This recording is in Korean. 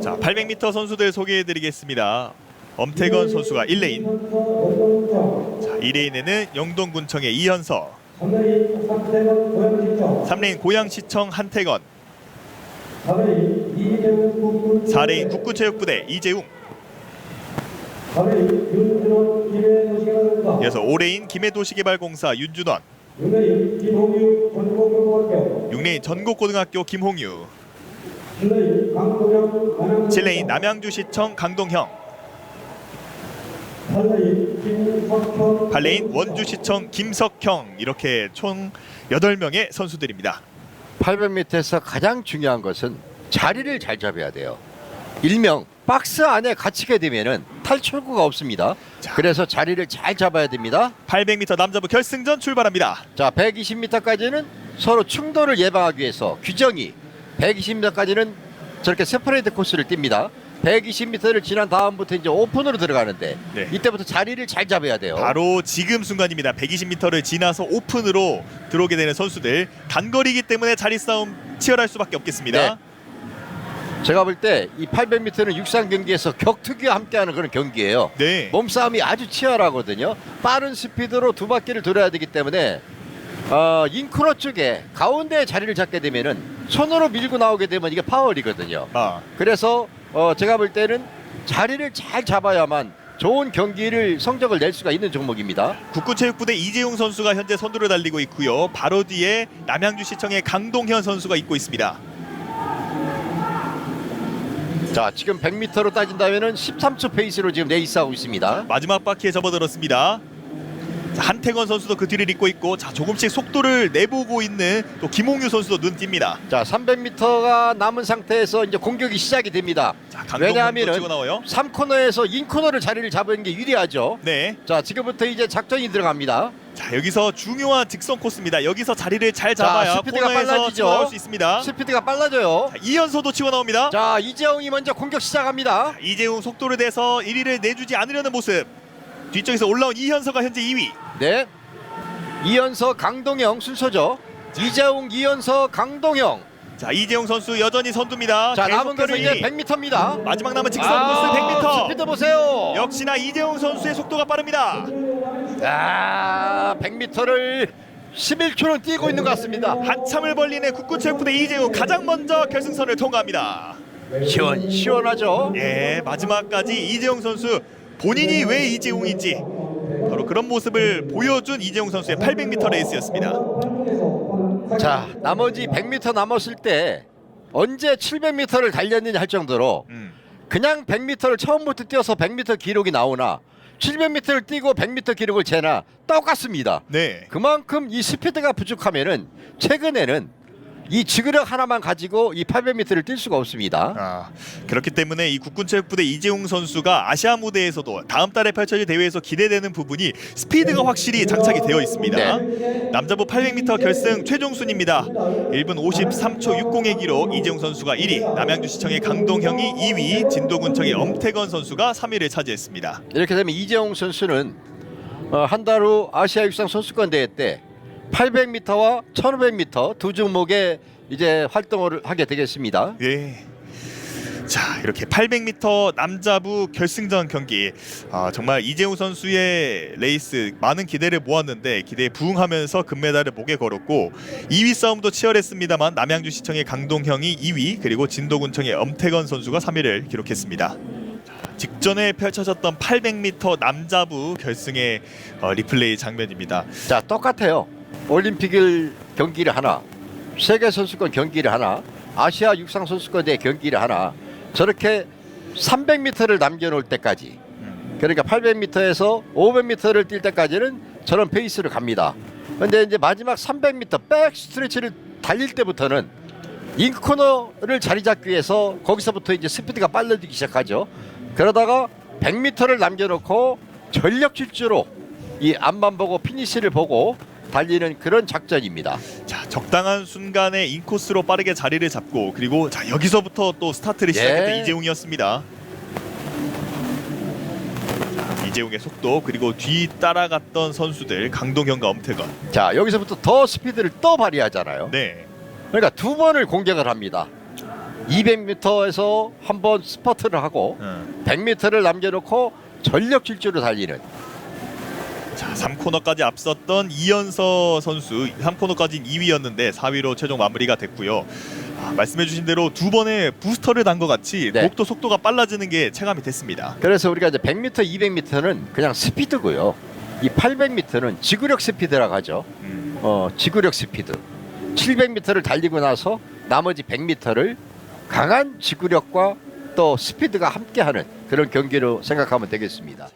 자, 800m 선수들 소개해드리겠습니다. 엄태건 선수가 1레인, 영동정 자, 2레인에는 영동군청의 이현서, 3레인 삼태건 고양시청 3레인 고양시청 한태건, 4레인 이재훈 국군 4레인 국구체육부대 이재웅, 4레인 윤준원 김해도시가공사 이어서 5레인 김해도시개발공사 윤준원, 6레인 김홍유 전국고등학교 6레인 전국고등학교 김홍유, 7레인 강동영 남양주 7레인 남양주시청 강동형, 8레인 김석현 8레인 원주시청 김석형 이렇게 총 8명의 선수들입니다. 800m에서 가장 중요한 것은 자리를 잘 잡아야 돼요. 일명 박스 안에 갇히게 되면은 탈출구가 없습니다. 자. 그래서 자리를 잘 잡아야 됩니다. 800m 남자부 결승전 출발합니다. 자, 120m까지는 서로 충돌을 예방하기 위해서 규정이 120m까지는 저렇게 세퍼레이트 코스를 띱니다. 120m를 지난 다음부터 이제 오픈으로 들어가는데 네. 이때부터 자리를 잘 잡아야 돼요. 바로 지금 순간입니다. 120m를 지나서 오픈으로 들어오게 되는 선수들 단거리이기 때문에 자리 싸움 치열할 수밖에 없겠습니다. 네. 제가 볼 때 이 800m는 육상 경기에서 격투기와 함께하는 그런 경기예요. 네. 몸싸움이 아주 치열하거든요. 빠른 스피드로 두 바퀴를 돌아야 되기 때문에 어, 인크로 쪽에 가운데에 자리를 잡게 되면은 손으로 밀고 나오게 되면 이게 파월이거든요. 아, 그래서 어, 제가 볼 때는 자리를 잘 잡아야만 좋은 경기를 성적을 낼 수가 있는 종목입니다. 국구체육부대 이재용 선수가 현재 선두를 달리고 있고요. 바로 뒤에 남양주시청의 강동현 선수가 있고 있습니다. 자, 지금 100m로 따진다면은 13초 페이스로 지금 레이스하고 있습니다. 마지막 바퀴에 접어들었습니다. 자, 한태건 선수도 그 뒤를 잇고 있고 자 조금씩 속도를 내보고 있는 또 김홍유 선수도 눈 띕니다. 자, 300m가 남은 상태에서 이제 공격이 시작이 됩니다. 자, 강동현 도 왜냐하면은 치고 나와요. 3코너에서 인코너를 자리를 잡은 게 유리하죠. 네. 자, 지금부터 이제 작전이 들어갑니다. 자 여기서 중요한 직선 코스입니다. 여기서 자리를 잘 잡아야 스피드가 코너에서 빨라지죠. 나올 수 있습니다. 스피드가 빨라져요. 자, 이연소도 치고 나옵니다. 자, 이재홍이 먼저 공격 시작합니다. 이재웅 속도를 내서 1위를 내주지 않으려는 모습. 뒤쪽에서 올라온 이현서가 현재 2위. 네. 이연서 강동영 순서죠. 이재홍, 이연서, 강동영. 자 이재용 선수 여전히 선두입니다. 자, 남은 계속해서 거는 이제 1위. 100m입니다. 마지막 남은 직선 코스 100m. 스피드 보세요. 역시나 이재용 선수의 속도가 빠릅니다. 아, 100m를 11초는 뛰고 있는 것 같습니다. 한참을 벌리는 국구체육부대 이재용 가장 먼저 결승선을 통과합니다. 시원 시원하죠. 예, 마지막까지 이재용 선수 본인이 왜 이재용인지 바로 그런 모습을 보여준 이재용 선수의 800m 레이스였습니다. 자, 나머지 100m 남았을 때 언제 700m를 달렸느냐 할 정도로 음. 그냥 100m를 처음부터 뛰어서 100m 기록이 나오나 700m를 뛰고 100m 기록을 재나 똑같습니다. 네. 그만큼 이 스피드가 부족하면은 최근에는 이 지그력 하나만 가지고 이 800m를 뛸 수가 없습니다. 아, 그렇기 때문에 이 국군체육부대 이재용 선수가 아시아 무대에서도 다음 달에 펼쳐질 대회에서 기대되는 부분이 스피드가 확실히 장착이 되어 있습니다. 남자부 800m 결승 최종 순입니다. 1분 53초 60의 기록 이재용 선수가 1위, 남양주시청의 강동형이 2위, 진도군청의 엄태건 선수가 3위를 차지했습니다. 이렇게 되면 이재홍 선수는 어, 한달 후 아시아 육상 선수권 대회 때 800m와 1500m 두 종목에 이제 활동을 하게 되겠습니다. 예. 자 이렇게 800m 남자부 결승전 경기 아, 정말 이재용 선수의 레이스 많은 기대를 모았는데 기대에 부응하면서 금메달을 목에 걸었고 2위 싸움도 치열했습니다만 남양주시청의 강동형이 2위 그리고 진도군청의 엄태건 선수가 3위를 기록했습니다. 자, 직전에 펼쳐졌던 800m 남자부 결승의 어, 리플레이 장면입니다. 자 똑같아요. 올림픽을 경기를 하나, 세계 선수권 경기를 하나, 아시아 육상 선수권 대 경기를 하나 저렇게 300m를 남겨놓을 때까지 그러니까 800m에서 500m를 뛸 때까지는 저런 페이스를 갑니다. 근데 이제 마지막 300m 백 스트레치를 달릴 때부터는 인코너를 자리 잡기 위해서 거기서부터 이제 스피드가 빨라지기 시작하죠. 그러다가 100m를 남겨놓고 전력 질주로 이 앞만 보고 피니시를 보고 달리는 그런 작전입니다. 자 적당한 순간에 인코스로 빠르게 자리를 잡고 그리고 자 여기서부터 또 스타트를 예. 시작했던 이재웅이었습니다. 자, 이재웅의 속도 그리고 뒤 따라갔던 선수들 강동현과 엄태건. 자 여기서부터 더 스피드를 더 발휘하잖아요. 네. 그러니까 두 번을 공격을 합니다. 200m에서 한 번 스퍼트를 하고 음. 100m를 남겨놓고 전력 질주로 달리는 자, 3코너까지 앞섰던 이연서 선수 3코너까지는 2위였는데 4위로 최종 마무리가 됐고요. 아, 말씀해주신 대로 두 번의 부스터를 단 것 같이 네. 목도 속도가 빨라지는 게 체감이 됐습니다. 그래서 우리가 이제 100m, 200m는 그냥 스피드고요. 이 800m는 지구력 스피드라고 하죠. 음. 어, 지구력 스피드. 700m를 달리고 나서 나머지 100m를 강한 지구력과 또 스피드가 함께하는 그런 경기로 생각하면 되겠습니다.